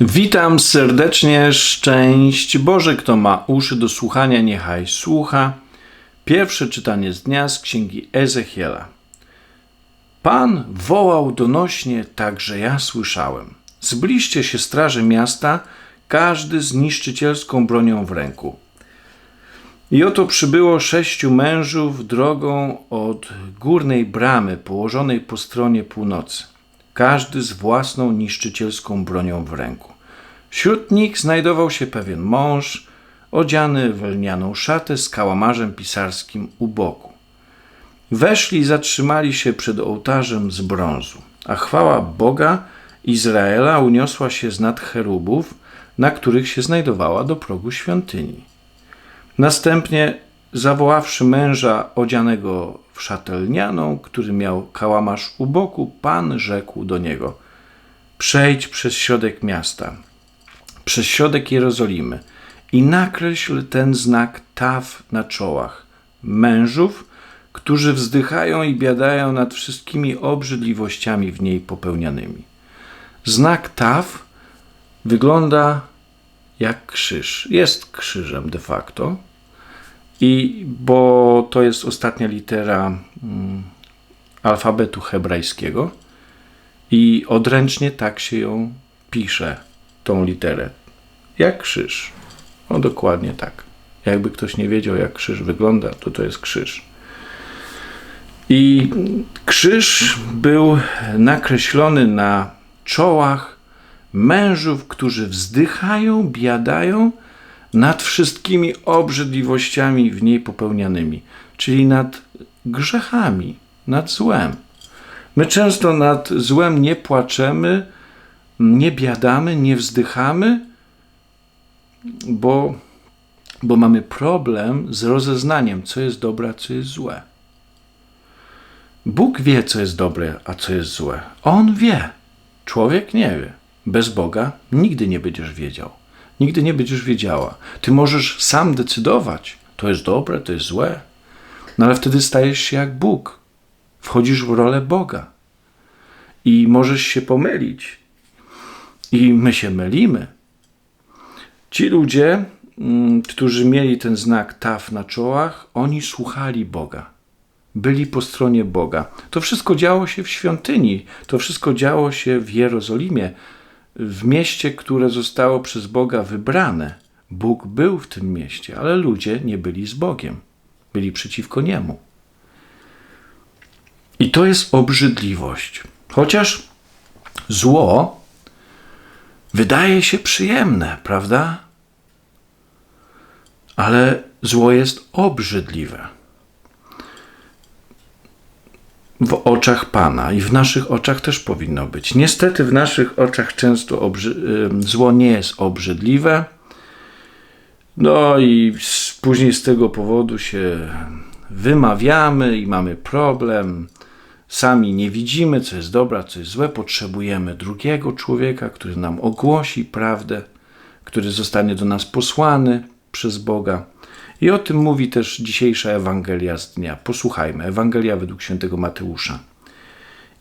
Witam serdecznie, szczęść Boże, kto ma uszy do słuchania, niechaj słucha. Pierwsze czytanie z dnia z księgi Ezechiela. Pan wołał donośnie, także ja słyszałem. Zbliżcie się straży miasta, każdy z niszczycielską bronią w ręku. I oto przybyło sześciu mężów drogą od górnej bramy położonej po stronie północy każdy z własną niszczycielską bronią w ręku. Wśród nich znajdował się pewien mąż, odziany w lnianą szatę z kałamarzem pisarskim u boku. Weszli i zatrzymali się przed ołtarzem z brązu, a chwała Boga Izraela uniosła się z nad cherubów, na których się znajdowała do progu świątyni. Następnie zawoławszy męża odzianego szatelnianą, który miał kałamarz u boku, Pan rzekł do niego: Przejdź przez środek miasta, przez środek Jerozolimy i nakreśl ten znak taw na czołach mężów, którzy wzdychają i biadają nad wszystkimi obrzydliwościami w niej popełnianymi. Znak taw wygląda jak krzyż. Jest krzyżem de facto i bo to jest ostatnia litera mm, alfabetu hebrajskiego i odręcznie tak się ją pisze, tą literę. Jak krzyż. No dokładnie tak. Jakby ktoś nie wiedział, jak krzyż wygląda, to to jest krzyż. I krzyż był nakreślony na czołach mężów, którzy wzdychają, biadają, nad wszystkimi obrzydliwościami w niej popełnianymi, czyli nad grzechami, nad złem. My często nad złem nie płaczemy, nie biadamy, nie wzdychamy, bo, bo mamy problem z rozeznaniem, co jest dobre, a co jest złe. Bóg wie, co jest dobre, a co jest złe. On wie. Człowiek nie wie. Bez Boga nigdy nie będziesz wiedział. Nigdy nie będziesz wiedziała. Ty możesz sam decydować, to jest dobre, to jest złe. No ale wtedy stajesz się jak Bóg. Wchodzisz w rolę Boga. I możesz się pomylić. I my się mylimy. Ci ludzie, mm, którzy mieli ten znak taf na czołach, oni słuchali Boga. Byli po stronie Boga. To wszystko działo się w świątyni, to wszystko działo się w Jerozolimie w mieście, które zostało przez Boga wybrane. Bóg był w tym mieście, ale ludzie nie byli z Bogiem, byli przeciwko niemu. I to jest obrzydliwość. Chociaż zło wydaje się przyjemne, prawda? Ale zło jest obrzydliwe. W oczach Pana i w naszych oczach też powinno być. Niestety w naszych oczach często zło nie jest obrzydliwe. No i później z tego powodu się wymawiamy i mamy problem. Sami nie widzimy, co jest dobre, co jest złe. Potrzebujemy drugiego człowieka, który nam ogłosi prawdę, który zostanie do nas posłany przez Boga. I o tym mówi też dzisiejsza Ewangelia z dnia. Posłuchajmy, Ewangelia według świętego Mateusza.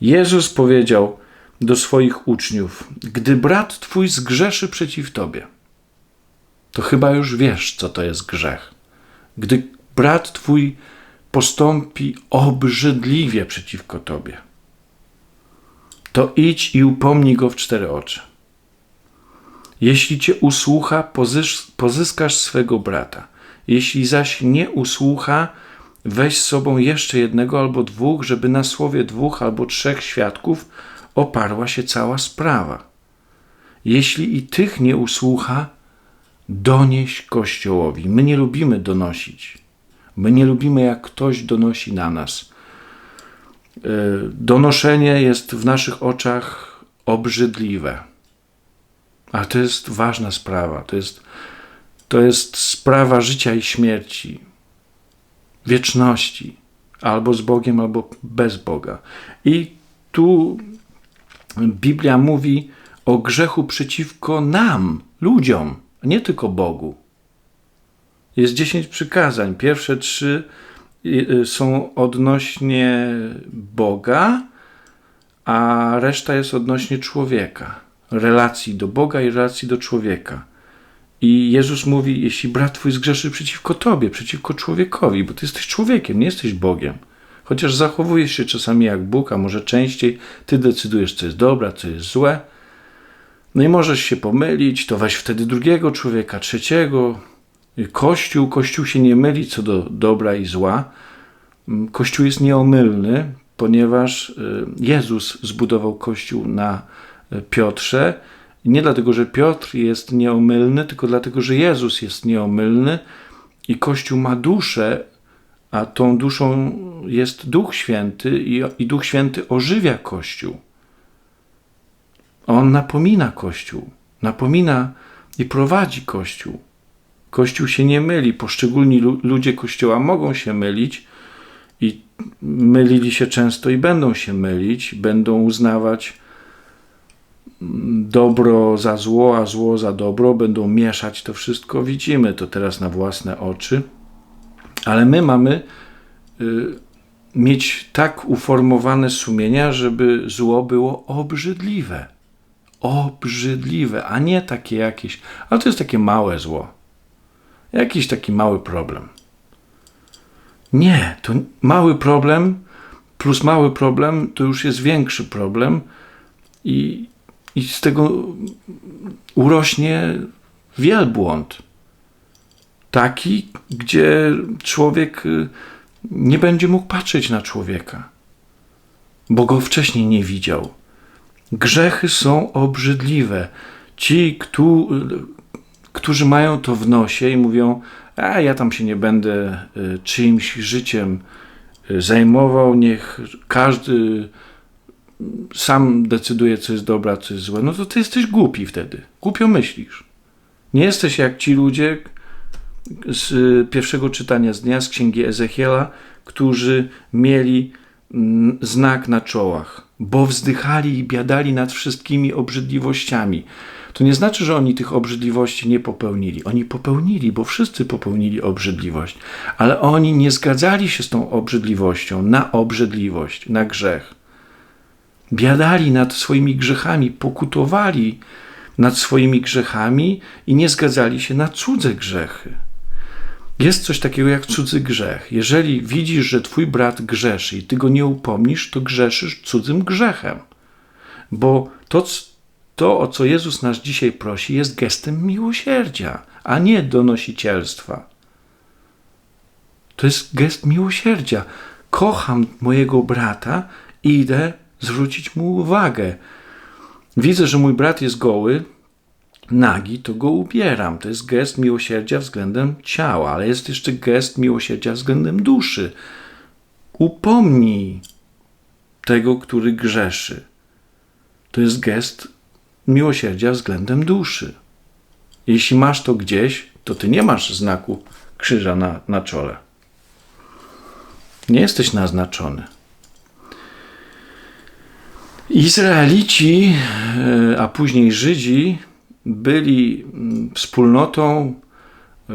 Jezus powiedział do swoich uczniów: Gdy brat twój zgrzeszy przeciw tobie, to chyba już wiesz, co to jest grzech. Gdy brat twój postąpi obrzydliwie przeciwko tobie, to idź i upomnij go w cztery oczy. Jeśli cię usłucha, pozyskasz swego brata. Jeśli zaś nie usłucha, weź z sobą jeszcze jednego albo dwóch, żeby na słowie dwóch albo trzech świadków oparła się cała sprawa. Jeśli i tych nie usłucha, donieś Kościołowi. My nie lubimy donosić. My nie lubimy, jak ktoś donosi na nas. E, donoszenie jest w naszych oczach obrzydliwe. A to jest ważna sprawa. To jest to jest sprawa życia i śmierci, wieczności, albo z Bogiem, albo bez Boga. I tu Biblia mówi o grzechu przeciwko nam, ludziom, nie tylko Bogu. Jest dziesięć przykazań. Pierwsze trzy y, y, są odnośnie Boga, a reszta jest odnośnie człowieka. relacji do Boga i relacji do człowieka. I Jezus mówi, jeśli brat twój zgrzeszy przeciwko tobie, przeciwko człowiekowi, bo ty jesteś człowiekiem, nie jesteś Bogiem. Chociaż zachowujesz się czasami jak Bóg, a może częściej, ty decydujesz, co jest dobre, co jest złe. No i możesz się pomylić, to weź wtedy drugiego człowieka, trzeciego. Kościół, Kościół się nie myli co do dobra i zła. Kościół jest nieomylny, ponieważ y, Jezus zbudował Kościół na y, Piotrze. Nie dlatego, że Piotr jest nieomylny, tylko dlatego, że Jezus jest nieomylny i Kościół ma duszę, a tą duszą jest Duch Święty i, i Duch Święty ożywia Kościół. On napomina Kościół, napomina i prowadzi Kościół. Kościół się nie myli, poszczególni ludzie Kościoła mogą się mylić i mylili się często i będą się mylić, będą uznawać dobro za zło, a zło za dobro, będą mieszać to wszystko. Widzimy to teraz na własne oczy, ale my mamy y, mieć tak uformowane sumienia, żeby zło było obrzydliwe. Obrzydliwe, a nie takie jakieś, ale to jest takie małe zło. Jakiś taki mały problem. Nie, to mały problem plus mały problem to już jest większy problem i, i z tego urośnie wielbłąd. Taki, gdzie człowiek y, nie będzie mógł patrzeć na człowieka, bo go wcześniej nie widział. Grzechy są obrzydliwe. Ci, którzy mają to w nosie i mówią: A ja tam się nie będę y, czyimś życiem y, zajmował, niech każdy sam decyduje, co jest dobre, a co jest złe, no to ty jesteś głupi wtedy. Głupio myślisz. Nie jesteś jak ci ludzie z y, pierwszego czytania z dnia z księgi Ezechiela, którzy mieli mm, znak na czołach, bo wzdychali i biadali nad wszystkimi obrzydliwościami. To nie znaczy, że oni tych obrzydliwości nie popełnili. Oni popełnili, bo wszyscy popełnili obrzydliwość, ale oni nie zgadzali się z tą obrzydliwością na obrzydliwość, na grzech biadali nad swoimi grzechami, pokutowali nad swoimi grzechami i nie zgadzali się na cudze grzechy. Jest coś takiego jak cudzy grzech. Jeżeli widzisz, że twój brat grzeszy i ty go nie upomnisz, to grzeszysz cudzym grzechem. Bo to, to, o co Jezus nas dzisiaj prosi, jest gestem miłosierdzia, a nie donosicielstwa. To jest gest miłosierdzia. Kocham mojego brata i idę zwrócić mu uwagę. Widzę, że mój brat jest goły, nagi, to go ubieram. To jest gest miłosierdzia względem ciała, ale jest jeszcze gest miłosierdzia względem duszy. Upomnij tego, który grzeszy. To jest gest miłosierdzia względem duszy. Jeśli masz to gdzieś, to ty nie masz znaku krzyża na, na czole. Nie jesteś naznaczony. Izraelici, e, a później Żydzi, byli mm, wspólnotą, e,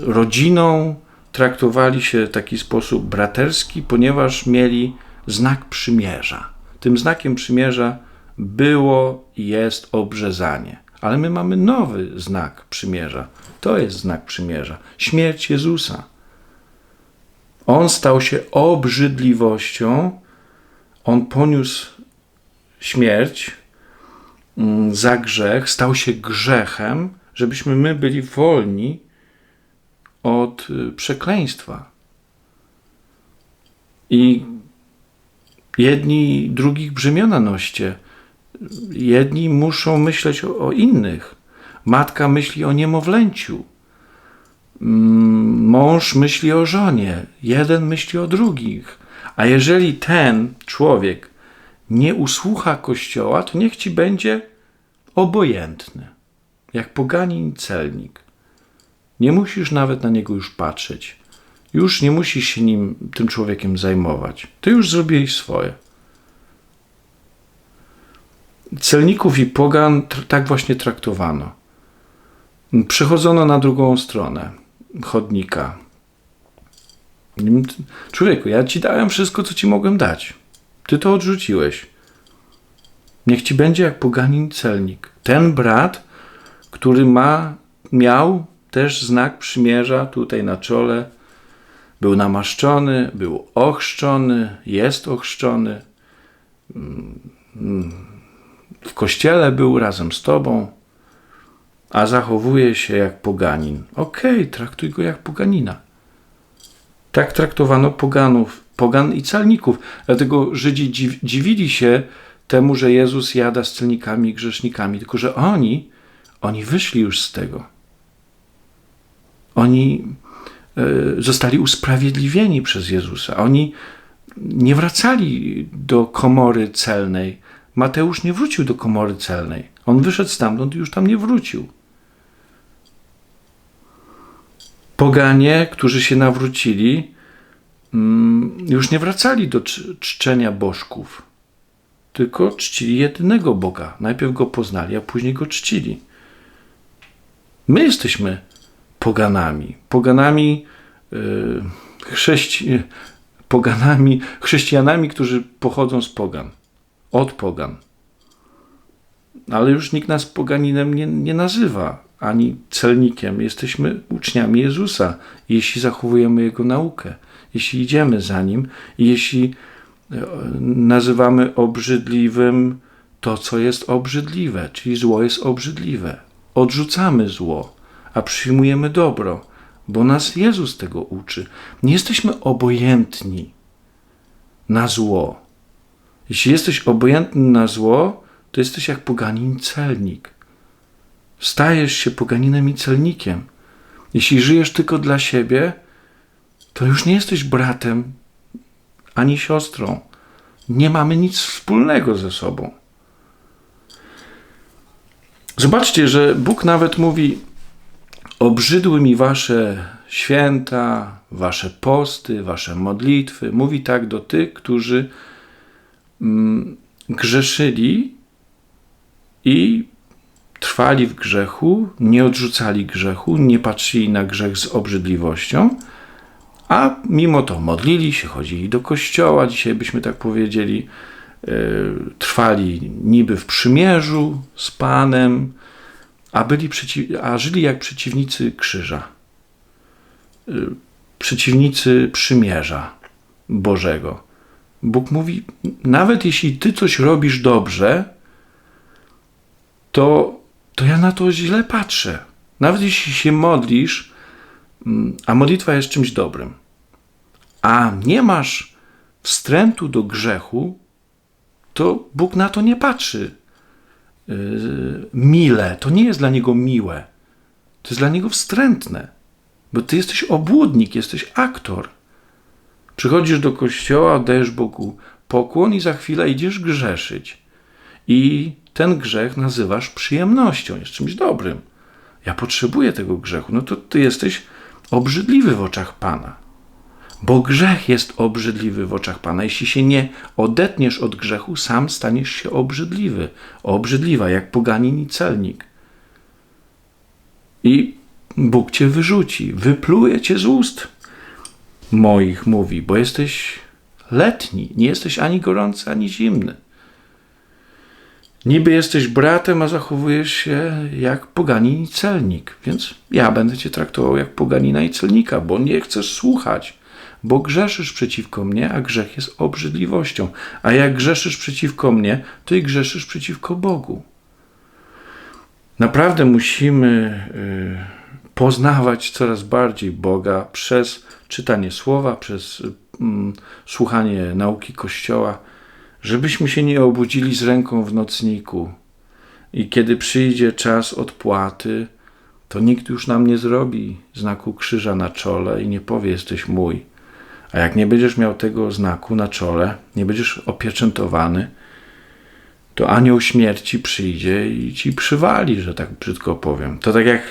rodziną, traktowali się w taki sposób braterski, ponieważ mieli znak przymierza. Tym znakiem przymierza było i jest obrzezanie. Ale my mamy nowy znak przymierza. To jest znak przymierza śmierć Jezusa. On stał się obrzydliwością on poniósł śmierć mm, za grzech, stał się grzechem, żebyśmy my byli wolni od y, przekleństwa. I jedni drugich brzemiona noście. Jedni muszą myśleć o, o innych. Matka myśli o niemowlęciu. Mm, mąż myśli o żonie. Jeden myśli o drugich. A jeżeli ten człowiek nie usłucha Kościoła, to niech ci będzie obojętny, jak poganin celnik. Nie musisz nawet na niego już patrzeć. Już nie musisz się nim, tym człowiekiem zajmować. Ty już zrobiłeś swoje. Celników i pogan tak właśnie traktowano. Przechodzono na drugą stronę chodnika. Człowieku, ja ci dałem wszystko, co ci mogłem dać. Ty to odrzuciłeś. Niech ci będzie jak poganin celnik. Ten brat, który ma, miał też znak przymierza tutaj na czole, był namaszczony, był ochrzczony, jest ochrzczony. W kościele był razem z tobą, a zachowuje się jak poganin. Okej, okay, traktuj go jak poganina. Tak traktowano poganów, pogan i celników. Dlatego Żydzi dziwili się temu, że Jezus jada z celnikami i grzesznikami, tylko że oni, oni wyszli już z tego. Oni e, zostali usprawiedliwieni przez Jezusa. Oni nie wracali do komory celnej. Mateusz nie wrócił do komory celnej. On wyszedł stamtąd i już tam nie wrócił. Poganie, którzy się nawrócili, mm, już nie wracali do czczenia bożków, tylko czcili jedynego Boga. Najpierw go poznali, a później go czcili. My jesteśmy poganami. Poganami, yy, chrześci poganami, chrześcijanami, którzy pochodzą z pogan, od pogan. Ale już nikt nas poganinem nie, nie nazywa, ani celnikiem. Jesteśmy uczniami Jezusa, jeśli zachowujemy Jego naukę, jeśli idziemy za Nim jeśli e, nazywamy obrzydliwym to, co jest obrzydliwe, czyli zło jest obrzydliwe. Odrzucamy zło a przyjmujemy dobro, bo nas Jezus tego uczy. Nie jesteśmy obojętni na zło. Jeśli jesteś obojętny na zło, to jesteś jak poganin celnik. Stajesz się poganinem i celnikiem. Jeśli żyjesz tylko dla siebie, to już nie jesteś bratem ani siostrą. Nie mamy nic wspólnego ze sobą. Zobaczcie, że Bóg nawet mówi: Obrzydły mi wasze święta, wasze posty, wasze modlitwy. Mówi tak do tych, którzy mm, grzeszyli i trwali w grzechu, nie odrzucali grzechu, nie patrzyli na grzech z obrzydliwością, a mimo to modlili się, chodzili do kościoła, dzisiaj byśmy tak powiedzieli, yy, trwali niby w przymierzu z Panem, a, byli a żyli jak przeciwnicy krzyża, y, przeciwnicy przymierza Bożego. Bóg mówi: Nawet jeśli ty coś robisz dobrze, to, to ja na to źle patrzę. Nawet jeśli się modlisz, mm, a modlitwa jest czymś dobrym, a nie masz wstrętu do grzechu, to Bóg na to nie patrzy Y, mile. To nie jest dla niego miłe. To jest dla niego wstrętne. Bo ty jesteś obłudnik, jesteś aktor. Przychodzisz do kościoła, oddajesz Bogu pokłon i za chwilę idziesz grzeszyć. I ten grzech nazywasz przyjemnością, jest czymś dobrym. Ja potrzebuję tego grzechu. No to ty jesteś obrzydliwy w oczach Pana bo grzech jest obrzydliwy w oczach Pana. Jeśli się nie odetniesz od grzechu, sam staniesz się obrzydliwy, obrzydliwa, jak poganin i celnik. I Bóg cię wyrzuci, wypluje cię z ust moich, mówi, bo jesteś letni, nie jesteś ani gorący, ani zimny. Niby jesteś bratem, a zachowujesz się jak poganin i celnik, więc ja będę cię traktował jak poganina i celnika, bo nie chcesz słuchać bo grzeszysz przeciwko mnie, a grzech jest obrzydliwością. A jak grzeszysz przeciwko mnie, to i grzeszysz przeciwko Bogu. Naprawdę musimy y, poznawać coraz bardziej Boga przez czytanie słowa, przez mm, słuchanie nauki Kościoła, żebyśmy się nie obudzili z ręką w nocniku. I kiedy przyjdzie czas odpłaty, to nikt już nam nie zrobi znaku krzyża na czole i nie powie: Jesteś mój a jak nie będziesz miał tego znaku na czole, nie będziesz opieczętowany, to anioł śmierci przyjdzie i ci przywali, że tak brzydko powiem. To tak jak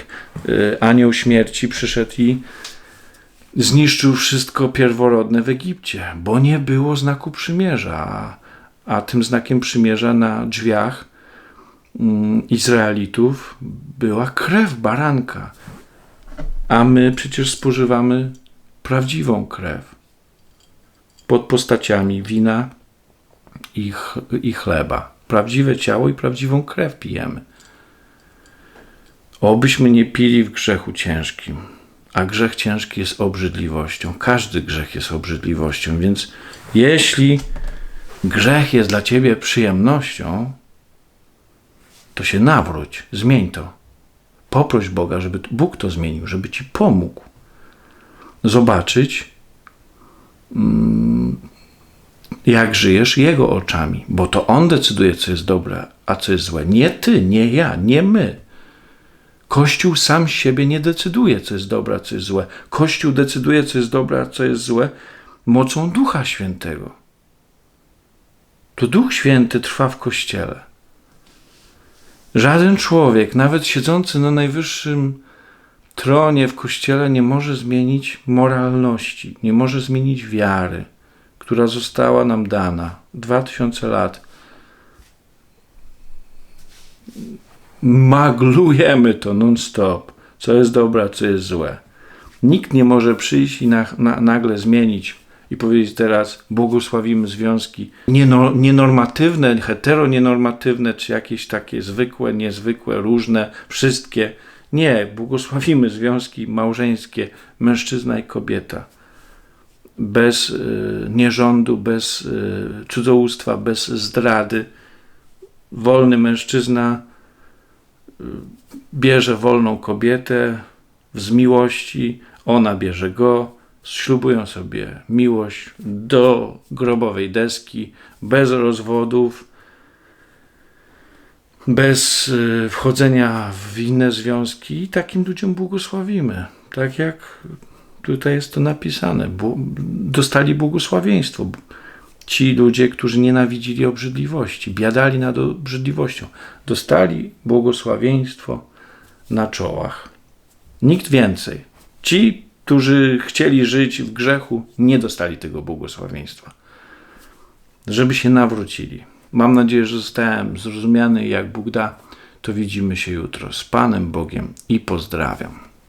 y, anioł śmierci przyszedł i zniszczył wszystko pierworodne w Egipcie, bo nie było znaku przymierza, a, tym znakiem przymierza na drzwiach mm, Izraelitów była krew baranka. A my przecież spożywamy prawdziwą krew pod postaciami wina i, i chleba. prawdziwe ciało i prawdziwą krew pijemy. Obyśmy nie pili w grzechu ciężkim, a grzech ciężki jest obrzydliwością. Każdy grzech jest obrzydliwością, więc jeśli grzech jest dla ciebie przyjemnością, to się nawróć, zmień to. Poproś Boga, żeby Bóg to zmienił, żeby ci pomógł zobaczyć, mm, jak żyjesz Jego oczami, bo to On decyduje, co jest dobre, a co jest złe. Nie ty, nie ja, nie my. Kościół sam siebie nie decyduje, co jest dobre, a co jest złe. Kościół decyduje, co jest dobre, a co jest złe, mocą Ducha Świętego. To Duch Święty trwa w Kościele. Żaden człowiek, nawet siedzący na najwyższym tronie w Kościele, nie może zmienić moralności, nie może zmienić wiary, która została nam dana dwa tysiące lat. Maglujemy to non-stop, co jest dobre, co jest złe. Nikt nie może przyjść i na, na, nagle zmienić i powiedzieć teraz błogosławimy związki nieno, nienormatywne, heteronienormatywne, czy jakieś takie zwykłe, niezwykłe, różne, wszystkie. Nie, błogosławimy związki małżeńskie, mężczyzna i kobieta. Bez y, nierządu, bez y, cudzołóstwa, bez zdrady. Wolny mężczyzna y, bierze wolną kobietę z miłości, ona bierze go, ślubują sobie miłość do grobowej deski, bez rozwodów, bez y, wchodzenia w inne związki i takim ludziom błogosławimy. Tak jak tutaj jest to napisane. Dostali błogosławieństwo. Ci ludzie, którzy nienawidzili obrzydliwości, biadali nad obrzydliwością, dostali błogosławieństwo na czołach. Nikt więcej. Ci, którzy chcieli żyć w grzechu, nie dostali tego błogosławieństwa. Żeby się nawrócili. Mam nadzieję, że zostałem zrozumiany. Jak Bóg da, to widzimy się jutro z Panem Bogiem i pozdrawiam.